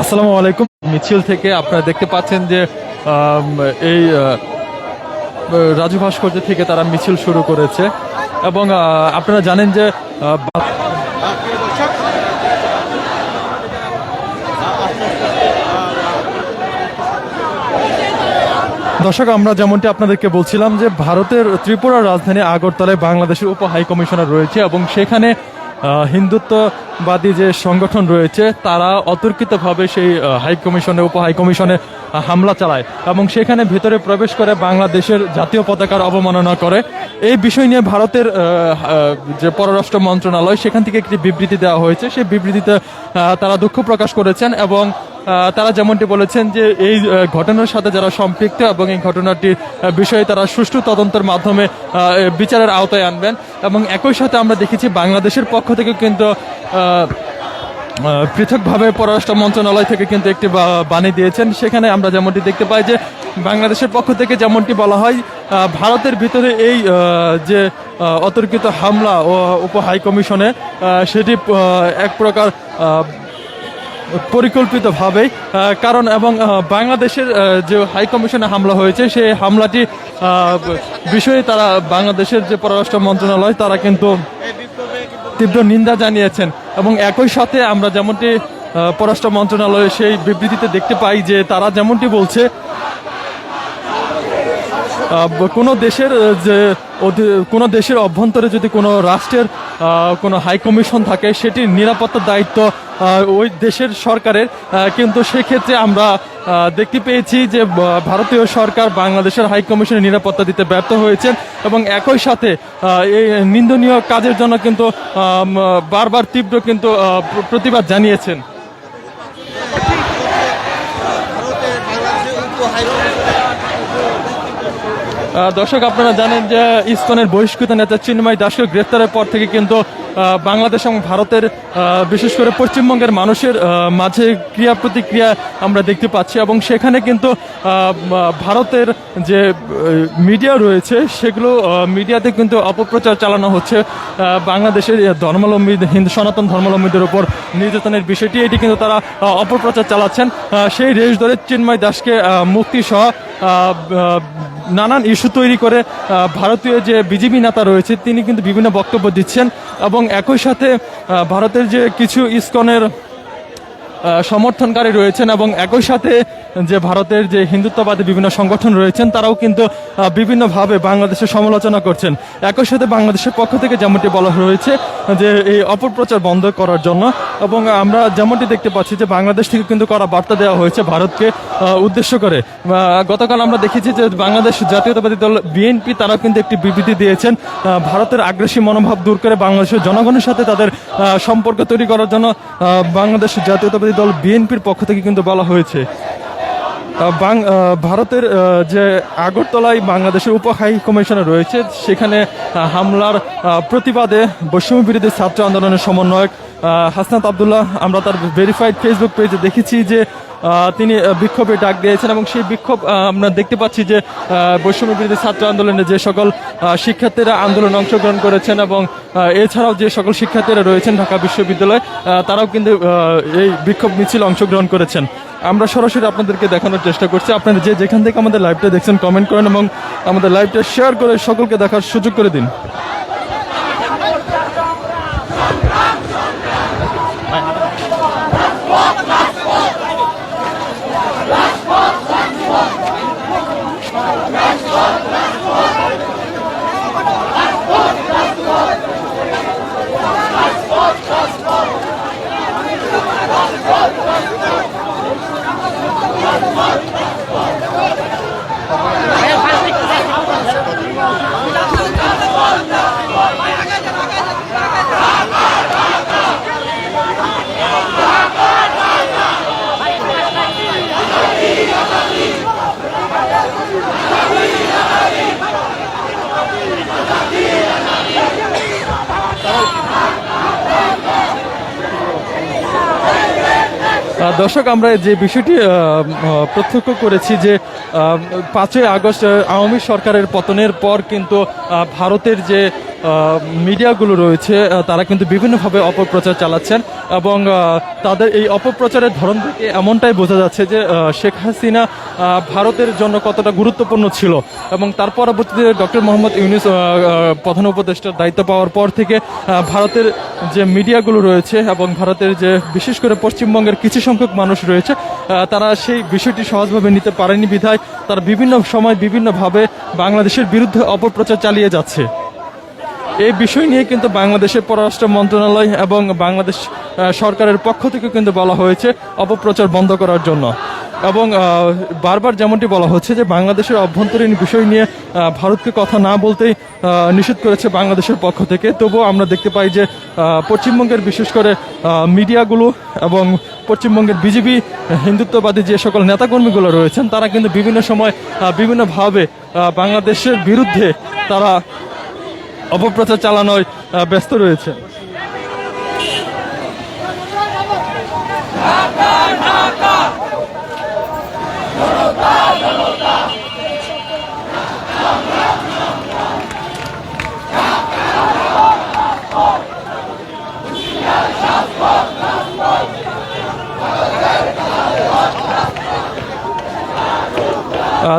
আসসালামু আলাইকুম। মিছিল থেকে আপনারা দেখতে পাচ্ছেন যে এই রাজু ভাস্কর্য থেকে তারা মিছিল শুরু করেছে। এবং আপনারা জানেন যে দর্শক, আমরা যেমনটি আপনাদেরকে বলছিলাম যে, ভারতের ত্রিপুরার রাজধানী আগরতলায় বাংলাদেশের উপ হাই কমিশনার রয়েছে এবং সেখানে হিন্দুত্ববাদী যে সংগঠন রয়েছে, তারা অতর্কিতভাবে সেই হাই কমিশনে, উপ হাই কমিশনে হামলা চালায় এবং সেখানে ভেতরে প্রবেশ করে বাংলাদেশের জাতীয় পতাকার অবমাননা করে। এই বিষয় নিয়ে ভারতের যে পররাষ্ট্র মন্ত্রণালয়, সেখান থেকে একটি বিবৃতি দেওয়া হয়েছে। সেই বিবৃতিতে তারা দুঃখ প্রকাশ করেছেন এবং তারা যেমনটি বলেছেন যে এই ঘটনার সাথে যারা সম্পৃক্ত এবং এই ঘটনাটির বিষয়ে তারা সুষ্ঠু তদন্তের মাধ্যমে বিচারের আওতায় আনবেন। এবং একই সাথে আমরা দেখেছি বাংলাদেশের পক্ষ থেকে কিন্তু পৃথকভাবে পররাষ্ট্র মন্ত্রণালয় থেকে কিন্তু একটি বাণী দিয়েছেন। সেখানে আমরা যেমনটি দেখতে পাই যে বাংলাদেশের পক্ষ থেকে যেমনটি বলা হয় ভারতের ভিতরে এই যে অতর্কিত হামলা ও উপ হাই কমিশনে সেটি এক প্রকার পরিকল্পিতভাবেই কারণ এবং বাংলাদেশের যে হাই কমিশনে হামলা হয়েছে, সেই হামলাটি বিষয়ে তারা বাংলাদেশের যে পররাষ্ট্র মন্ত্রণালয়, তারা কিন্তু তীব্র নিন্দা জানিয়েছেন। এবং একই সাথে আমরা যেমনটি পররাষ্ট্র মন্ত্রণালয়ের সেই বিবৃতিতে দেখতে পাই যে তারা যেমনটি বলছে কোনো দেশের যে কোনো দেশের অভ্যন্তরে যদি কোনো রাষ্ট্রের কোনো হাই কমিশন থাকে, সেটির নিরাপত্তার দায়িত্ব ওই দেশের সরকারের কিন্তু সেক্ষেত্রে আমরা দেখতে পেয়েছি যে ভারতীয় সরকার বাংলাদেশের হাই কমিশনের নিরাপত্তা দিতে ব্যর্থ হয়েছেন এবং একই সাথে এই নিন্দনীয় কাজের জন্য কিন্তু বারবার তীব্র কিন্তু প্রতিবাদ জানিয়েছেন। দর্শক আপনারা জানেন যে ইসকনের বহিষ্কৃত নেতা চিন্ময় দাসকে গ্রেফতারের পর থেকে কিন্তু বাংলাদেশ এবং ভারতের বিশেষ করে পশ্চিমবঙ্গের মানুষের মাঝে ক্রিয়া প্রতিক্রিয়া আমরা দেখতে পাচ্ছি এবং সেখানে কিন্তু ভারতের যে মিডিয়া রয়েছে সেগুলো মিডিয়াতে কিন্তু অপপ্রচার চালানো হচ্ছে। বাংলাদেশের ধর্মাবলম্বী হিন্দু সনাতন ধর্মাবলম্বীদের উপর নির্যাতনের বিষয়টি এটি কিন্তু তারা অপপ্রচার চালাচ্ছেন। সেই রেশ ধরে চিন্ময় দাসকে আহ, নানান ইস্যু তৈরি করে ভারতীয় যে বিজেপি নেতা রয়েছে, তিনি কিন্তু বিভিন্ন বক্তব্য দিচ্ছেন এবং একই সাথে ভারতের যে কিছু ইসকনের সমর্থনকারী রয়েছেন এবং একই সাথে যে ভারতের যে হিন্দুত্ববাদী বিভিন্ন সংগঠন রয়েছেন, তারাও কিন্তু বিভিন্নভাবে বাংলাদেশের সমালোচনা করছেন। একই সাথে বাংলাদেশের পক্ষ থেকে যেমনটি বলা হয়েছে যে এই অপপ্রচার বন্ধ করার জন্য এবং আমরা যেমনটি দেখতে পাচ্ছি যে বাংলাদেশ থেকে কিন্তু করা বার্তা দেওয়া হয়েছে ভারতকে উদ্দেশ্য করে। গতকাল আমরা দেখেছি যে বাংলাদেশ জাতীয়তাবাদী দল বিএনপি তারা কিন্তু একটি বিবৃতি দিয়েছেন ভারতের আগ্রাসী মনোভাব দূর করে বাংলাদেশের জনগণের সাথে তাদের সম্পর্ক তৈরি করার জন্য বাংলাদেশ জাতীয়তাবাদী দল বিএনপির পক্ষ থেকে কিন্তু বলা হয়েছে। ভারতের যে আগরতলায় বাংলাদেশের উপ হাই কমিশনে রয়েছে, সেখানে হামলার প্রতিবাদে বৈষম্য বিরোধী ছাত্র আন্দোলনের সমন্বয়ক হাসনাত আবদুল্লাহ, আমরা তার ভেরিফাইড ফেসবুক পেজে দেখেছি যে তিনি বিক্ষোভে ডাক দিয়েছেন এবং সেই বিক্ষোভ আমরা দেখতে পাচ্ছি যে বৈষম্য বিরোধী ছাত্র আন্দোলনে যে সকল শিক্ষার্থীরা আন্দোলনে অংশগ্রহণ করেছেন এবং এছাড়াও যে সকল শিক্ষার্থীরা রয়েছেন ঢাকা বিশ্ববিদ্যালয় তারাও কিন্তু এই বিক্ষোভ মিছিল অংশগ্রহণ করেছেন। আমরা সরাসরি আপনাদেরকে দেখানোর চেষ্টা করছি। আপনারা যে যেখান থেকে আমাদের লাইভটা দেখছেন কমেন্ট করেন এবং আমাদের লাইভটা শেয়ার করে সকলকে দেখার সুযোগ করে দিন। দর্শক, আমরা যে বিষয়টি প্রত্যক্ষ করেছি যে পাঁচই আগস্ট, আওয়ামী সরকারের পতনের পর কিন্তু ভারতের যে মিডিয়াগুলো রয়েছে তারা কিন্তু বিভিন্নভাবে অপপ্রচার চালাচ্ছেন এবং তাদের এই অপপ্রচারের ধরন থেকে এমনটাই বোঝা যাচ্ছে যে শেখ হাসিনা ভারতের জন্য কতটা গুরুত্বপূর্ণ ছিল এবং তার পরবর্তীতে ডক্টর মোহাম্মদ ইউনুস প্রধান উপদেষ্টার দায়িত্ব পাওয়ার পর থেকে ভারতের যে মিডিয়াগুলো রয়েছে এবং ভারতের যে, বিশেষ করে পশ্চিমবঙ্গের কিছু সংখ্যক মানুষ রয়েছে তারা সেই বিষয়টি সহজভাবে নিতে পারেনি বিধায় তারা বিভিন্ন সময় বিভিন্নভাবে বাংলাদেশের বিরুদ্ধে অপপ্রচার চালিয়ে যাচ্ছে। এই বিষয় নিয়ে কিন্তু বাংলাদেশের পররাষ্ট্র মন্ত্রণালয় এবং বাংলাদেশ সরকারের পক্ষ থেকে কিন্তু বলা হয়েছে অপপ্রচার বন্ধ করার জন্য। এবং বারবার যেমনটি বলা হচ্ছে যে বাংলাদেশের অভ্যন্তরীণ বিষয় নিয়ে ভারতকে কথা না বলতেই নিষেধ করেছে বাংলাদেশের পক্ষ থেকে। তবুও আমরা দেখতে পাই যে পশ্চিমবঙ্গের বিশেষ করে মিডিয়াগুলো এবং পশ্চিমবঙ্গের বিজেপি, হিন্দুত্ববাদী যে সকল নেতাকর্মীগুলো রয়েছেন, তারা কিন্তু বিভিন্ন সময় বিভিন্নভাবে বাংলাদেশের বিরুদ্ধে তারা অপপ্রচার চালানোয় ব্যস্ত রয়েছে।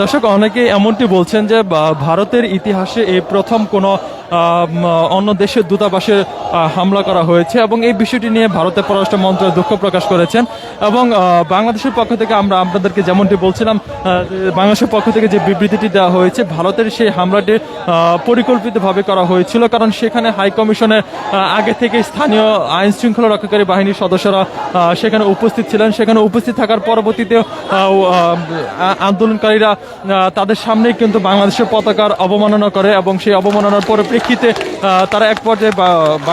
দর্শক অনেকে এমনটি বলছেন যে ভারতের ইতিহাসে এই প্রথম কোনো অন্য দেশের দূতাবাসে আহ, হামলা করা হয়েছে এবং এই বিষয়টি নিয়ে ভারতের পররাষ্ট্র মন্ত্রণালয় দুঃখ প্রকাশ করেছেন এবং বাংলাদেশের পক্ষ থেকে আমরা আপনাদেরকে যেমনটি বলছিলাম বাংলাদেশের পক্ষ থেকে যে বিবৃতিটি দেওয়া হয়েছে ভারতের সেই হামলাটি পরিকল্পিতভাবে করা হয়েছিল কারণ সেখানে হাই কমিশনের আগে থেকে স্থানীয় আইন শৃঙ্খলা রক্ষাকারী বাহিনীর সদস্যরা সেখানে উপস্থিত ছিলেন। সেখানে উপস্থিত থাকার আহ, আন্দোলনকারীরা তাদের সামনেই কিন্তু বাংলাদেশের পতাকার অবমাননা করে এবং সেই অবমাননার পরিপ্রেক্ষিতে তারা এক পর্যায়ে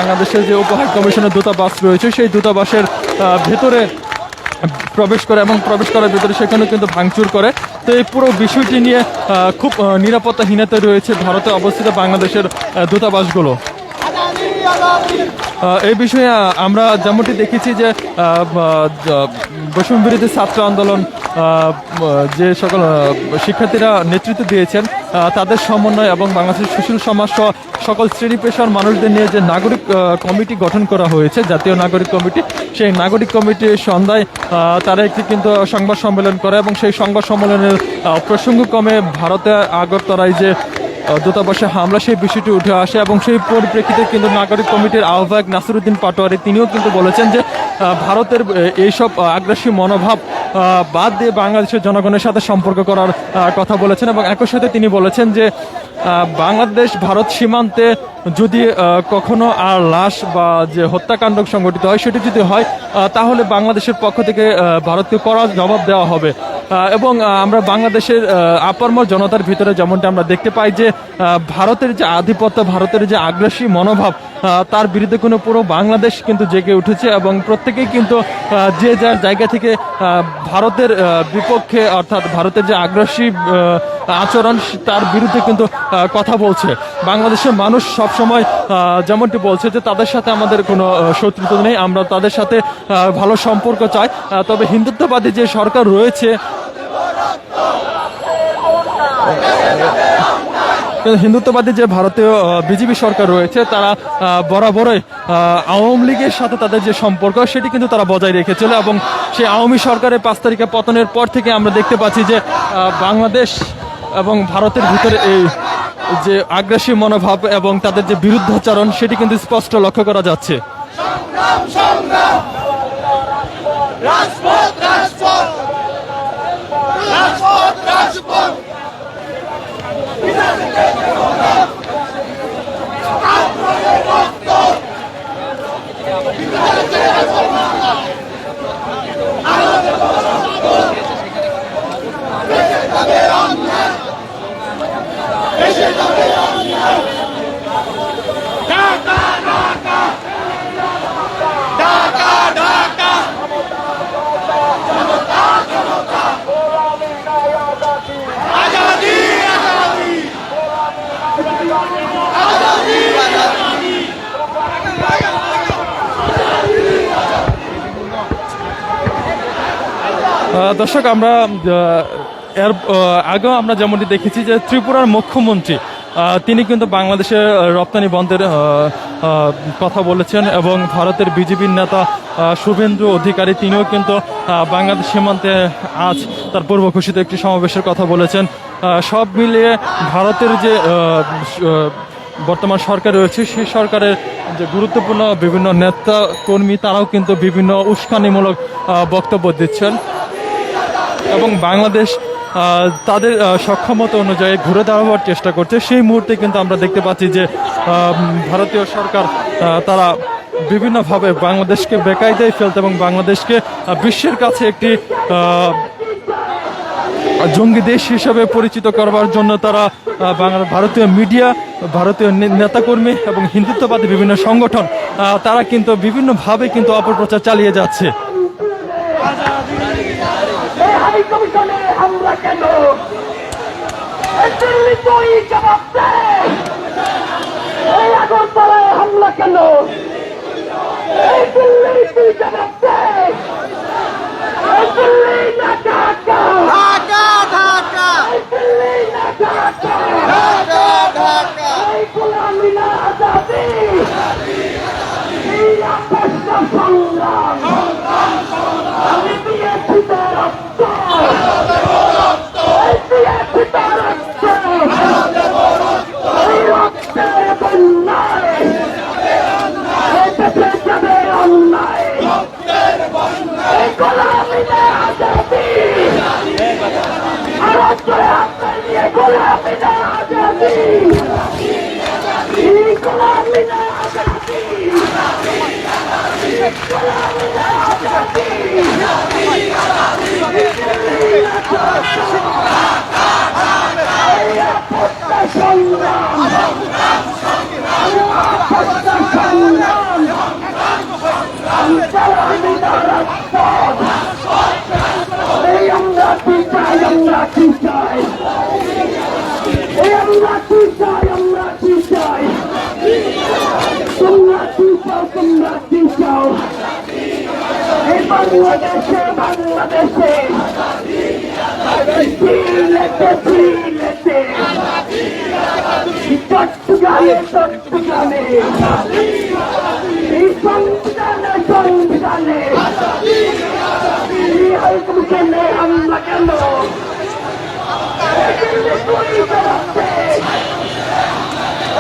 বাংলাদেশের যে উপহার কমিশনের দূতাবাস রয়েছে, সেই দূতাবাসের ভেতরে প্রবেশ করে এবং প্রবেশ করার ভেতরে সেখানে কিন্তু ভাঙচুর করে। তো এই পুরো বিষয়টি নিয়ে খুব নিরাপত্তাহীনতা রয়েছে ভারতে অবস্থিত বাংলাদেশের দূতাবাসগুলো। এই বিষয়ে আমরা যেমনটি দেখেছি যে বৈষম্য বিরোধী ছাত্র আন্দোলন যে সকল শিক্ষার্থীরা নেতৃত্ব দিয়েছেন তাদের সমন্বয় এবং বাংলাদেশের সুশীল সমাজ সহ সকল শ্রেণি পেশার মানুষদের নিয়ে যে নাগরিক কমিটি গঠন করা হয়েছে, জাতীয় নাগরিক কমিটি, সেই নাগরিক কমিটির সন্ধ্যায় তারা একটি কিন্তু সংবাদ সম্মেলন করে এবং সেই সংবাদ সম্মেলনের প্রসঙ্গক্রমে ভারতে আগরতলায় যে দূতাবাসে হামলা, সেই বিষয়টি উঠে আসে এবং সেই পরিপ্রেক্ষিতে কিন্তু নাগরিক কমিটির আহ্বায়ক নাসিরুদ্দিন পাটোয়ারি, তিনিও কিন্তু বলেছেন যে ভারতের এইসব আগ্রাসী মনোভাব বাদ দিয়ে বাংলাদেশের জনগণের সাথে সম্পর্ক করার কথা বলেছেন এবং একই সাথে তিনি বলেছেন যে বাংলাদেশ, ভারত সীমান্তে যদি কখনো আর লাশ বা যে হত্যাকাণ্ড সংগঠিত হয়, সেটি যদি হয় তাহলে বাংলাদেশের পক্ষ থেকে ভারতকে কড়া জবাব দেওয়া হবে। এবং আমরা বাংলাদেশের আপামর জনতার ভিতরে যেমনটা আমরা দেখতে পাই যে ভারতের যে আধিপত্য, ভারতের যে আগ্রাসী মনোভাব তার বিরুদ্ধে কোনো পুরো বাংলাদেশ কিন্তু জেগে উঠেছে এবং প্রত্যেকেই কিন্তু যে যার জায়গা থেকে ভারতের বিপক্ষে, অর্থাৎ ভারতের যে আগ্রাসী আচরণ তার বিরুদ্ধে কিন্তু কথা বলছে। বাংলাদেশের মানুষ সবসময় সময় যেমনটি বলছে যে তাদের সাথে আমাদের কোনো শত্রুতা নেই, আমরা তাদের সাথে ভালো সম্পর্ক চাই। তবে হিন্দুত্ববাদী যে সরকার রয়েছে হিন্দুত্ববাদী যে ভারতীয় বিজেপি সরকার রয়েছে, তারা বরাবরই আওয়ামী লীগের সাথে তাদের যে সম্পর্ক, সেটি কিন্তু তারা বজায় রেখেছিল এবং সেই আওয়ামী সরকারের পাঁচ তারিখে পতনের পর থেকে আমরা দেখতে পাচ্ছি যে বাংলাদেশ এবং ভারতের ভিতরে এই যে আগ্রাসী মনোভাব এবং তাদের যে বিরুদ্ধাচরণ, সেটি কিন্তু স্পষ্ট লক্ষ্য করা যাচ্ছে রাজপথ রাজপথ রাজপথ রাজপথ ঢাকা ঢাকা আজাদি আজাদি আজাদি আজাদি আহ, দর্শক, আমরা এর আগেও আমরা যেমনটি দেখেছি যে ত্রিপুরার মুখ্যমন্ত্রী তিনি কিন্তু বাংলাদেশের রপ্তানি বন্ধের কথা বলেছেন এবং ভারতের বিজেপির নেতা শুভেন্দু অধিকারী, তিনিও কিন্তু বাংলাদেশ সীমান্তে আজ তার পূর্ব ঘোষিত একটি সমাবেশের কথা বলেছেন। সব মিলিয়ে ভারতের যে বর্তমান সরকার রয়েছে, সেই সরকারের যে গুরুত্বপূর্ণ বিভিন্ন নেতা কর্মী, তারাও কিন্তু বিভিন্ন উস্কানিমূলক বক্তব্য দিচ্ছেন। এবং বাংলাদেশ তাদের সক্ষমতা অনুযায়ী ঘুরে দাঁড়াবার চেষ্টা করছে। সেই মুহূর্তে কিন্তু আমরা দেখতে পাচ্ছি যে ভারতীয় সরকার তারা বিভিন্নভাবে বাংলাদেশকে বেকায়দায় ফেলতে এবং বাংলাদেশকে বিশ্বের কাছে একটি জঙ্গি দেশ হিসেবে পরিচিত করবার জন্য তারা বাংলা, ভারতীয় মিডিয়া, ভারতীয় নেতাকর্মী এবং হিন্দুত্ববাদী বিভিন্ন সংগঠন তারা কিন্তু বিভিন্নভাবে কিন্তু অপপ্রচার চালিয়ে যাচ্ছে। এই কমিশনে হামলা কেন? দিল্লি তুই জবাব দে এই আগরতলায় হামলা কেন? এই দিল্লি তুই জবাব দে দিল্লি না ঢাকা ঢাকা। ঢাকা দিল্লি না ঢাকা। ঢাকা ঢাকা। এই গোলামি না আজাদি। এই আপস্য সংগ্রাম আমি দিয়েছি তার রক্ত এই দিয়েছি তার রক্ত এই রক্তের বন্যায় এই দেশে যাবে অন্যায় এই গোলামি না আজাদি ভারত করে আপনার নিয়ে গোলামি না আজাদি এই গোলামি না আজাদি সংগ্রাম সংগ্রাম গোলামি না রক্ত এই আমরা কি চাই আমরা কি চাই এই আমরা কি চাই আমরা কি চাই তোমরা কি চাও তোমরা কি চাও এই বাংলাদেশে বাংলাদেশে চট্টগ্রামে চট্টগ্রামে এই সংবিধানে সংবিধানে আমরা কেন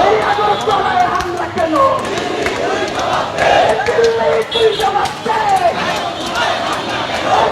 এই আগরতলায় হামলা কেন জবাব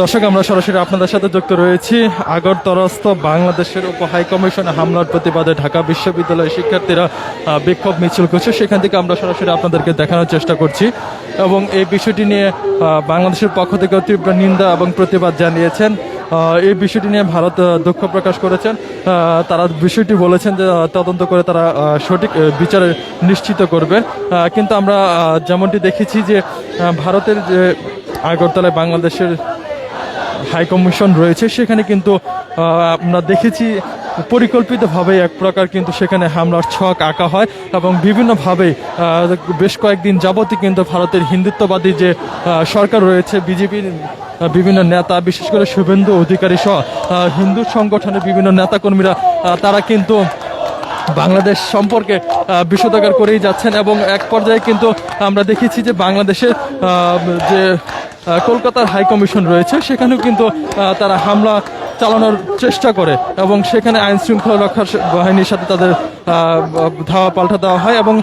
দর্শক, আমরা সরাসরি আপনাদের সাথে যুক্ত রয়েছি। আগরতলাস্থ বাংলাদেশের উপ হাই কমিশনে হামলার প্রতিবাদে ঢাকা বিশ্ববিদ্যালয়ের শিক্ষার্থীরা বিক্ষোভ মিছিল করছে। সেখান থেকে আমরা সরাসরি আপনাদেরকে দেখানোর চেষ্টা করছি এবং এই বিষয়টি নিয়ে বাংলাদেশের পক্ষ থেকে তীব্র নিন্দা এবং প্রতিবাদ জানিয়েছেন। এই বিষয়টি নিয়ে ভারত দুঃখ প্রকাশ করেছেন। তারা বিষয়টি বলেছেন যে তদন্ত করে তারা সঠিক বিচারে নিশ্চিত করবে। কিন্তু আমরা যেমনটি দেখেছি যে ভারতের যে আগরতলায় বাংলাদেশের হাই কমিশন রয়েছে, সেখানে কিন্তু আমরা দেখেছি পরিকল্পিতভাবে এক প্রকার কিন্তু সেখানে হামলার ছক আঁকা হয় এবং বিভিন্নভাবে বেশ কয়েকদিন যাবতই কিন্তু ভারতের হিন্দুত্ববাদী যে সরকার রয়েছে, বিজেপির বিভিন্ন নেতা, বিশেষ করে শুভেন্দু অধিকারী সহ হিন্দু সংগঠনের বিভিন্ন নেতাকর্মীরা তারা কিন্তু বাংলাদেশ সম্পর্কে বিষোদগার করেই যাচ্ছেন এবং এক পর্যায়ে কিন্তু আমরা দেখেছি যে বাংলাদেশের যে কলকাতার হাই কমিশন রয়েছে। সেখানেও কিন্তু তারা হামলা চালানোর চেষ্টা করে এবং সেখানে আইন শৃঙ্খলা রক্ষার বাহিনীর সাথে তাদের ধাওয়া পাল্টা দেওয়া হয় এবং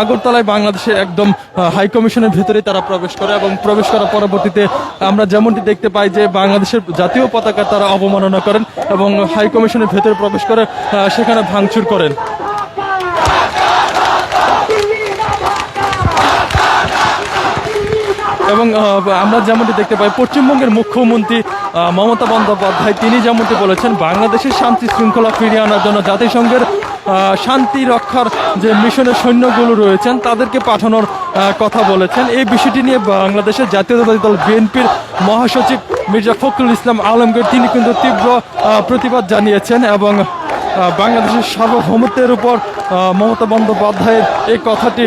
আগরতলায় বাংলাদেশের একদম হাই কমিশনের ভিতরেই তারা প্রবেশ করে এবং প্রবেশ করার পরবর্তীতে আমরা যেমনটি দেখতে পাই যে বাংলাদেশের জাতীয় পতাকা তারা অবমাননা করেন এবং হাই কমিশনের ভেতরে প্রবেশ করে সেখানে ভাঙচুর করেন। এবং আমরা যেমনটি দেখতে পাই, পশ্চিমবঙ্গের মুখ্যমন্ত্রী মমতা বন্দ্যোপাধ্যায়, তিনি যেমনটি বলেছেন, বাংলাদেশের শান্তি শৃঙ্খলা ফিরিয়ে আনার জন্য জাতিসংঘের শান্তি রক্ষার যে মিশনের সৈন্যগুলো রয়েছেন, তাদেরকে পাঠানোর কথা বলেছেন। এই বিষয়টি নিয়ে বাংলাদেশের জাতীয়তাবাদী দল বিএনপির মহাসচিব মির্জা ফখরুল ইসলাম আলমগীর, তিনি কিন্তু তীব্র প্রতিবাদ জানিয়েছেন এবং বাংলাদেশের সার্বভৌমত্বের উপর মমতা বন্দ্যোপাধ্যায়ের এই কথাটি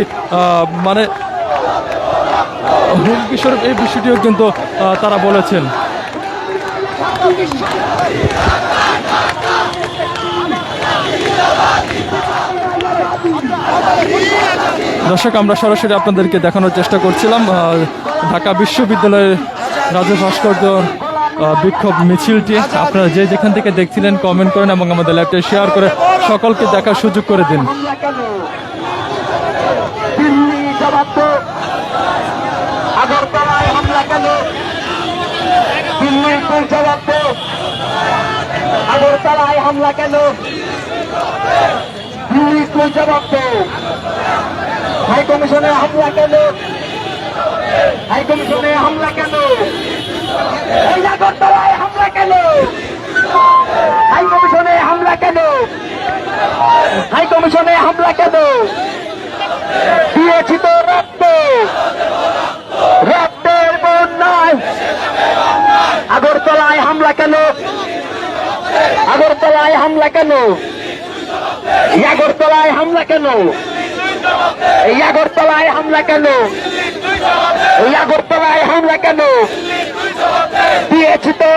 মানে হুমকি স্বরূপ এই বিষয়টিও কিন্তু তারা বলেছেন। দর্শক, আমরা সরাসরি আপনাদেরকে দেখানোর চেষ্টা করছিলাম। ঢাকা বিশ্ববিদ্যালয়ের রাজু ভাস্কর্য বিক্ষোভ মিছিলটি। আপনারা যে যেখান থেকে দেখছিলেন কমেন্ট করেন এবং আমাদের ল্যাপটপে শেয়ার করে সকলকে দেখার সুযোগ করে দিন হামলা কেন দিল্লি জবাব তো আগরতলায় হামলা কেন দিল্লির তুই জবাব তো আগরতলায় হামলা কেন? দিল্লির তুই জবাব তো হাই হামলা কেন? হাই কমিশনে হামলা কেন? এই আগরতলায় হামলা কেন? হাই কমিশনে হামলা কেন? হাই কমিশনে হামলা কেন? দিয়েছি তো রক্ত। আগরতলায় হামলা কেন? আগরতলায় হামলা কেন? আগরতলায় হামলা কেন? আগরতলায় হামলা কেন? আগরতলায় হামলা কেন? দিয়েছি তো